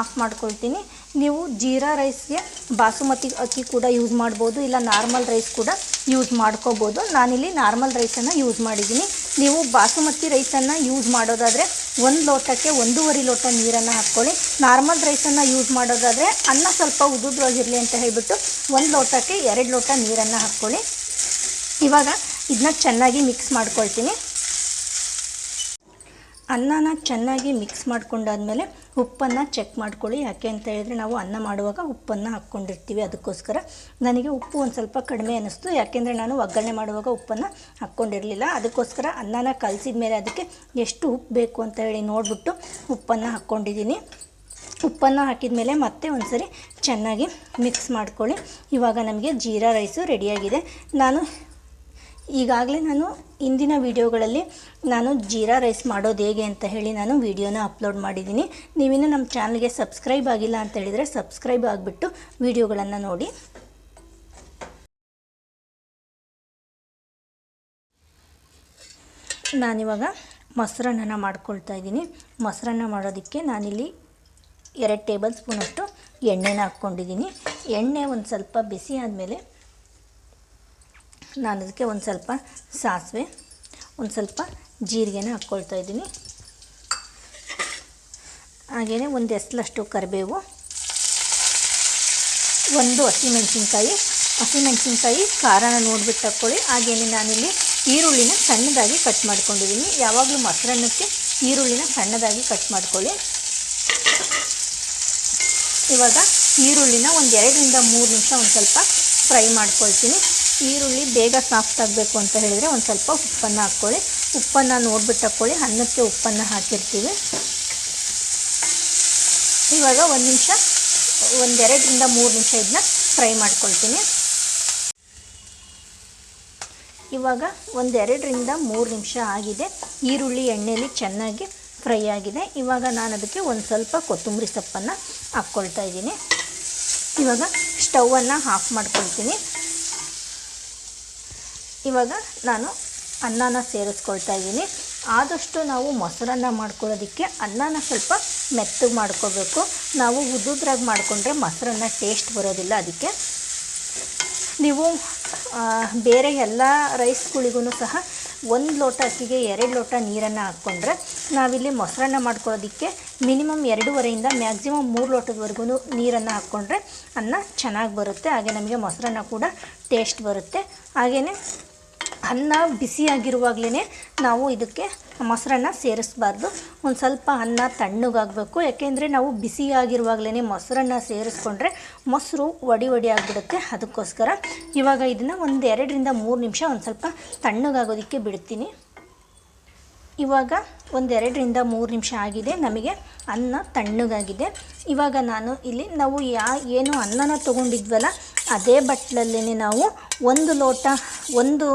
ಆಫ್ ಮಾಡ್ಕೊಳ್ತೀನಿ. ನೀವು ಜೀರಾ ರೈಸ್ಗೆ ಬಾಸುಮತಿ ಅಕ್ಕಿ ಕೂಡ ಯೂಸ್ ಮಾಡ್ಬೋದು, ಇಲ್ಲ ನಾರ್ಮಲ್ ರೈಸ್ ಕೂಡ ಯೂಸ್ ಮಾಡ್ಕೋಬೋದು. ನಾನಿಲ್ಲಿ ನಾರ್ಮಲ್ ರೈಸನ್ನು ಯೂಸ್ ಮಾಡಿದ್ದೀನಿ. ನೀವು ಬಾಸುಮತಿ ರೈಸನ್ನು ಯೂಸ್ ಮಾಡೋದಾದರೆ ಒಂದು ಲೋಟಕ್ಕೆ ಒಂದೂವರೆ ಲೋಟ ನೀರನ್ನು ಹಾಕ್ಕೊಳ್ಳಿ. ನಾರ್ಮಲ್ ರೈಸನ್ನು ಯೂಸ್ ಮಾಡೋದಾದರೆ ಅನ್ನ ಸ್ವಲ್ಪ ಉದುದ್ರಾಗಿರಲಿ ಅಂತ ಹೇಳಿಬಿಟ್ಟು ಒಂದು ಲೋಟಕ್ಕೆ ಎರಡು ಲೋಟ ನೀರನ್ನು ಹಾಕ್ಕೊಳ್ಳಿ. ಇವಾಗ ಇದನ್ನ ಚೆನ್ನಾಗಿ ಮಿಕ್ಸ್ ಮಾಡ್ಕೊಳ್ತೀನಿ. ಅನ್ನನ ಚೆನ್ನಾಗಿ ಮಿಕ್ಸ್ ಮಾಡ್ಕೊಂಡಾದ್ಮೇಲೆ ಉಪ್ಪನ್ನು ಚೆಕ್ ಮಾಡ್ಕೊಳ್ಳಿ. ಯಾಕೆ ಅಂತ ಹೇಳಿದ್ರೆ ನಾವು ಅನ್ನ ಮಾಡುವಾಗ ಉಪ್ಪನ್ನು ಹಾಕ್ಕೊಂಡಿರ್ತೀವಿ ಅದಕ್ಕೋಸ್ಕರ. ನನಗೆ ಉಪ್ಪು ಒಂದು ಸ್ವಲ್ಪ ಕಡಿಮೆ ಅನ್ನಿಸ್ತು. ಯಾಕೆಂದರೆ ನಾನು ಒಗ್ಗರಣೆ ಮಾಡುವಾಗ ಉಪ್ಪನ್ನು ಹಾಕ್ಕೊಂಡಿರಲಿಲ್ಲ. ಅದಕ್ಕೋಸ್ಕರ ಅನ್ನನ ಕಲಸಿದ ಮೇಲೆ ಅದಕ್ಕೆ ಎಷ್ಟು ಉಪ್ಪು ಬೇಕು ಅಂತ ಹೇಳಿ ನೋಡಿಬಿಟ್ಟು ಉಪ್ಪನ್ನು ಹಾಕ್ಕೊಂಡಿದ್ದೀನಿ. ಉಪ್ಪನ್ನು ಹಾಕಿದ ಮೇಲೆ ಮತ್ತೆ ಒಂದ್ಸರಿ ಚೆನ್ನಾಗಿ ಮಿಕ್ಸ್ ಮಾಡ್ಕೊಳ್ಳಿ. ಇವಾಗ ನಮಗೆ ಜೀರಾ ರೈಸು ರೆಡಿಯಾಗಿದೆ ನಾನು ಈಗಾಗಲೇ ನಾನು ಇಂದಿನ ವಿಡಿಯೋಗಳಲ್ಲಿ ನಾನು ಜೀರಾ ರೈಸ್ ಮಾಡೋದು ಹೇಗೆ ಅಂತ ಹೇಳಿ ನಾನು ವಿಡಿಯೋನ ಅಪ್ಲೋಡ್ ಮಾಡಿದ್ದೀನಿ. ನೀವಿನ್ನು ನಮ್ಮ ಚಾನಲ್ಗೆ ಸಬ್ಸ್ಕ್ರೈಬ್ ಆಗಿಲ್ಲ ಅಂತ ಹೇಳಿದರೆ ಸಬ್ಸ್ಕ್ರೈಬ್ ಆಗಿಬಿಟ್ಟು ವಿಡಿಯೋಗಳನ್ನು ನೋಡಿ. ನಾನಿವಾಗ ಮೊಸರನ್ನ ಮಾಡ್ಕೊಳ್ತಾ ಇದ್ದೀನಿ. ಮೊಸರನ್ನ ಮಾಡೋದಕ್ಕೆ ನಾನಿಲ್ಲಿ ಎರಡು ಟೇಬಲ್ ಸ್ಪೂನಷ್ಟು ಎಣ್ಣೆನ ಹಾಕ್ಕೊಂಡಿದ್ದೀನಿ. ಎಣ್ಣೆ ಒಂದು ಸ್ವಲ್ಪ ಬಿಸಿ ಆದಮೇಲೆ ನಾನು ಅದಕ್ಕೆ ಒಂದು ಸ್ವಲ್ಪ ಸಾಸಿವೆ, ಒಂದು ಸ್ವಲ್ಪ ಜೀರಿಗೆನ ಹಾಕ್ಕೊಳ್ತಾ ಇದ್ದೀನಿ. ಹಾಗೆಯೇ ಒಂದು ಎಸ್ಲಷ್ಟು ಕರಿಬೇವು, ಒಂದು ಹಸಿಮೆಣಸಿನ್ಕಾಯಿ. ಹಸಿಮೆಣಸಿನ್ಕಾಯಿ ಖಾರನ ನೋಡಿಬಿಟ್ಟು ಹಾಕ್ಕೊಳ್ಳಿ. ಹಾಗೆಯೇ ನಾನಿಲ್ಲಿ ಈರುಳ್ಳಿನ ಸಣ್ಣದಾಗಿ ಕಟ್ ಮಾಡ್ಕೊಂಡಿದ್ದೀನಿ. ಯಾವಾಗಲೂ ಮೊಸರನ್ನಕ್ಕೆ ಈರುಳ್ಳಿನ ಸಣ್ಣದಾಗಿ ಕಟ್ ಮಾಡ್ಕೊಳ್ಳಿ. ಇವಾಗ ಈರುಳ್ಳಿನ ಒಂದು ಎರಡರಿಂದ ಮೂರು ನಿಮಿಷ ಒಂದು ಸ್ವಲ್ಪ ಫ್ರೈ ಮಾಡ್ಕೊಳ್ತೀನಿ. ಈರುಳ್ಳಿ ಬೇಗ ಸಾಫ್ಟ್ ಆಗಬೇಕು ಅಂತ ಹೇಳಿದರೆ ಒಂದು ಸ್ವಲ್ಪ ಉಪ್ಪನ್ನು ಹಾಕ್ಕೊಳ್ಳಿ. ಉಪ್ಪನ್ನು ನೋಡ್ಬಿಟ್ಟು ಹಾಕ್ಕೊಳ್ಳಿ. ಅನ್ನಕ್ಕೆ ಉಪ್ಪನ್ನು ಹಾಕಿರ್ತೀವಿ. ಇವಾಗ ಒಂದು ನಿಮಿಷ ಒಂದೆರಡರಿಂದ ಮೂರು ನಿಮಿಷ ಇದನ್ನ ಫ್ರೈ ಮಾಡ್ಕೊಳ್ತೀನಿ. ಇವಾಗ ಒಂದೆರಡರಿಂದ ಮೂರು ನಿಮಿಷ ಆಗಿದೆ. ಈರುಳ್ಳಿ ಎಣ್ಣೆಯಲ್ಲಿ ಚೆನ್ನಾಗಿ ಫ್ರೈ ಆಗಿದೆ. ಇವಾಗ ನಾನು ಅದಕ್ಕೆ ಒಂದು ಸ್ವಲ್ಪ ಕೊತ್ತಂಬರಿ ಸೊಪ್ಪನ್ನು ಹಾಕ್ಕೊಳ್ತಾ ಇದ್ದೀನಿ. ಇವಾಗ ಸ್ಟವನ್ನು ಆಫ್ ಮಾಡ್ಕೊಳ್ತೀನಿ. ಇವಾಗ ನಾನು ಅನ್ನನ ಸೇರಿಸ್ಕೊಳ್ತಾ ಇದ್ದೀನಿ. ಆದಷ್ಟು ನಾವು ಮೊಸರನ್ನ ಮಾಡ್ಕೊಳ್ಳೋದಕ್ಕೆ ಅನ್ನನ ಸ್ವಲ್ಪ ಮೆತ್ತಗೆ ಮಾಡ್ಕೋಬೇಕು. ನಾವು ಉದ್ದುದ್ರಾಗಿ ಮಾಡಿಕೊಂಡ್ರೆ ಮೊಸರನ್ನ ಟೇಸ್ಟ್ ಬರೋದಿಲ್ಲ ಅದಕ್ಕೆ. ನೀವು ಬೇರೆ ಎಲ್ಲ ರೈಸ್ಗಳಿಗೂ ಸಹ ಒಂದು ಲೋಟ ಅಕ್ಕಿಗೆ ಎರಡು ಲೋಟ ನೀರನ್ನು ಹಾಕ್ಕೊಂಡ್ರೆ ನಾವಿಲ್ಲಿ ಮೊಸರನ್ನ ಮಾಡ್ಕೊಳ್ಳೋದಕ್ಕೆ ಮಿನಿಮಮ್ ಎರಡೂವರೆಯಿಂದ ಮ್ಯಾಕ್ಸಿಮಮ್ ಮೂರು ಲೋಟದವರೆಗೂ ನೀರನ್ನು ಹಾಕ್ಕೊಂಡ್ರೆ ಅನ್ನ ಚೆನ್ನಾಗಿ ಬರುತ್ತೆ. ಹಾಗೆ ನಮಗೆ ಮೊಸರನ್ನ ಕೂಡ ಟೇಸ್ಟ್ ಬರುತ್ತೆ. ಹಾಗೆಯೇ ಅನ್ನ ಬಿಸಿಯಾಗಿರುವಾಗಲೇ ನಾವು ಇದಕ್ಕೆ ಮೊಸರನ್ನ ಸೇರಿಸ್ಬಾರ್ದು. ಒಂದು ಸ್ವಲ್ಪ ಅನ್ನ ತಣ್ಣಗಾಗಬೇಕು. ಯಾಕೆಂದರೆ ನಾವು ಬಿಸಿಯಾಗಿರುವಾಗಲೇ ಮೊಸರನ್ನ ಸೇರಿಸ್ಕೊಂಡ್ರೆ ಮೊಸರು ಒಡಿ ಒಡಿ ಆಗಿಬಿಡುತ್ತೆ. ಅದಕ್ಕೋಸ್ಕರ ಇವಾಗ ಇದನ್ನು ಒಂದು ಎರಡರಿಂದ ಮೂರು ನಿಮಿಷ ಒಂದು ಸ್ವಲ್ಪ ತಣ್ಣಗಾಗೋದಕ್ಕೆ ಬಿಡ್ತೀನಿ. ಇವಾಗ ಒಂದೆರಡರಿಂದ ಮೂರು ನಿಮಿಷ ಆಗಿದೆ. ನಮಗೆ ಅನ್ನ ತಣ್ಣಗಾಗಿದೆ. ಇವಾಗ ನಾನು ಇಲ್ಲಿ ನಾವು ಯಾ, ಏನು ಅನ್ನನ ತೊಗೊಂಡಿದ್ವಲ್ಲ, ಅದೇ ಬಟ್ಲಲ್ಲೇ ನಾವು ಒಂದು ಲೋಟ, ಒಂದು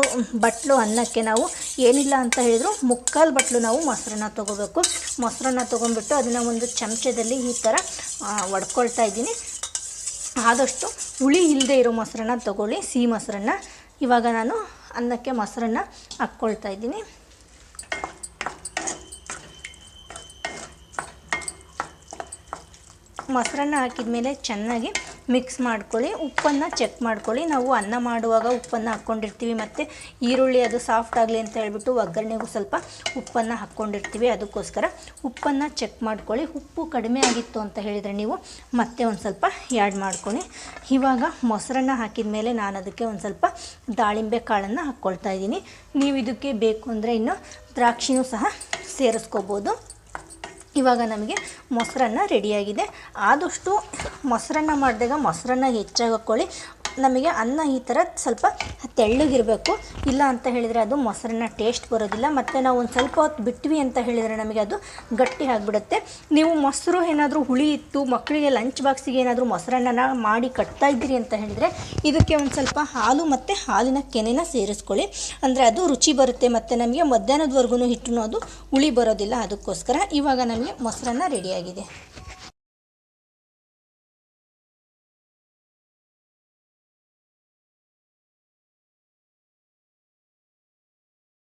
ಬಟ್ಲು ಅನ್ನಕ್ಕೆ ನಾವು ಏನಿಲ್ಲ ಅಂತ ಹೇಳಿದ್ರು ಮುಕ್ಕಾಲು ಬಟ್ಲು ನಾವು ಮೊಸರನ್ನ ತೊಗೋಬೇಕು. ಮೊಸರನ್ನ ತೊಗೊಂಡ್ಬಿಟ್ಟು ಅದನ್ನು ಒಂದು ಚಮಚದಲ್ಲಿ ಈ ಥರ ಒಡ್ಕೊಳ್ತಾ ಇದ್ದೀನಿ. ಆದಷ್ಟು ಹುಳಿ ಇಲ್ಲದೆ ಇರೋ ಮೊಸರನ್ನ ತೊಗೊಳ್ಳಿ, ಸಿಹಿ ಮೊಸರನ್ನ. ಇವಾಗ ನಾನು ಅನ್ನಕ್ಕೆ ಮೊಸರನ್ನ ಹಾಕ್ಕೊಳ್ತಾ ಇದ್ದೀನಿ. ಮೊಸರನ್ನ ಹಾಕಿದ ಮೇಲೆ ಚೆನ್ನಾಗಿ ಮಿಕ್ಸ್ ಮಾಡ್ಕೊಳ್ಳಿ. ಉಪ್ಪನ್ನು ಚೆಕ್ ಮಾಡ್ಕೊಳ್ಳಿ. ನಾವು ಅನ್ನ ಮಾಡುವಾಗ ಉಪ್ಪನ್ನು ಹಾಕ್ಕೊಂಡಿರ್ತೀವಿ. ಮತ್ತು ಈರುಳ್ಳಿ ಅದು ಸಾಫ್ಟ್ ಆಗಲಿ ಅಂತ ಹೇಳ್ಬಿಟ್ಟು ಒಗ್ಗರಣೆಗೂ ಸ್ವಲ್ಪ ಉಪ್ಪನ್ನು ಹಾಕ್ಕೊಂಡಿರ್ತೀವಿ. ಅದಕ್ಕೋಸ್ಕರ ಉಪ್ಪನ್ನು ಚೆಕ್ ಮಾಡ್ಕೊಳ್ಳಿ. ಉಪ್ಪು ಕಡಿಮೆ ಆಗಿತ್ತು ಅಂತ ಹೇಳಿದರೆ ನೀವು ಮತ್ತೆ ಒಂದು ಸ್ವಲ್ಪ ಆ್ಯಡ್ ಮಾಡ್ಕೊಳ್ಳಿ. ಇವಾಗ ಮೊಸರನ್ನ ಹಾಕಿದ ಮೇಲೆ ನಾನು ಅದಕ್ಕೆ ಒಂದು ಸ್ವಲ್ಪ ದಾಳಿಂಬೆ ಕಾಳನ್ನು ಹಾಕ್ಕೊಳ್ತಾ ಇದ್ದೀನಿ. ನೀವು ಇದಕ್ಕೆ ಬೇಕು ಅಂದರೆ ಇನ್ನು ದ್ರಾಕ್ಷಿನೂ ಸಹ ಸೇರಿಸ್ಕೋಬೋದು. ಇವಾಗ ನಮಗೆ ಮೊಸರನ್ನ ರೆಡಿಯಾಗಿದೆ ಆದಷ್ಟು ಮೊಸರನ್ನ ಮಾಡಿದಾಗ ಮೊಸರನ್ನ ಹೆಚ್ಚಾಗಿ ಹಾಕ್ಕೊಳ್ಳಿ ನಮಗೆ ಅನ್ನ ಈ ಥರ ಸ್ವಲ್ಪ ತೆಳ್ಳಗಿರಬೇಕು. ಇಲ್ಲ ಅಂತ ಹೇಳಿದರೆ ಅದು ಮೊಸರನ್ನ ಟೇಸ್ಟ್ ಬರೋದಿಲ್ಲ. ಮತ್ತು ನಾವು ಒಂದು ಸ್ವಲ್ಪ ಹೊತ್ತು ಬಿಟ್ವಿ ಅಂತ ಹೇಳಿದರೆ ನಮಗೆ ಅದು ಗಟ್ಟಿ ಆಗಿಬಿಡುತ್ತೆ. ನೀವು ಮೊಸರು ಏನಾದರೂ ಹುಳಿ ಇತ್ತು, ಮಕ್ಕಳಿಗೆ ಲಂಚ್ ಬಾಕ್ಸಿಗೆ ಏನಾದರೂ ಮೊಸರನ್ನ ಮಾಡಿ ಕಟ್ತಾ ಇದ್ದೀರಿ ಅಂತ ಹೇಳಿದರೆ ಇದಕ್ಕೆ ಒಂದು ಸ್ವಲ್ಪ ಹಾಲು ಮತ್ತು ಹಾಲಿನ ಕೆನೆನ ಸೇರಿಸ್ಕೊಳ್ಳಿ. ಅಂದರೆ ಅದು ರುಚಿ ಬರುತ್ತೆ ಮತ್ತು ನಮಗೆ ಮಧ್ಯಾಹ್ನದವರೆಗೂ ಹಿಟ್ಟು ಅದು ಹುಳಿ ಬರೋದಿಲ್ಲ. ಅದಕ್ಕೋಸ್ಕರ ಇವಾಗ ನಮಗೆ ಮೊಸರನ್ನ ರೆಡಿಯಾಗಿದೆ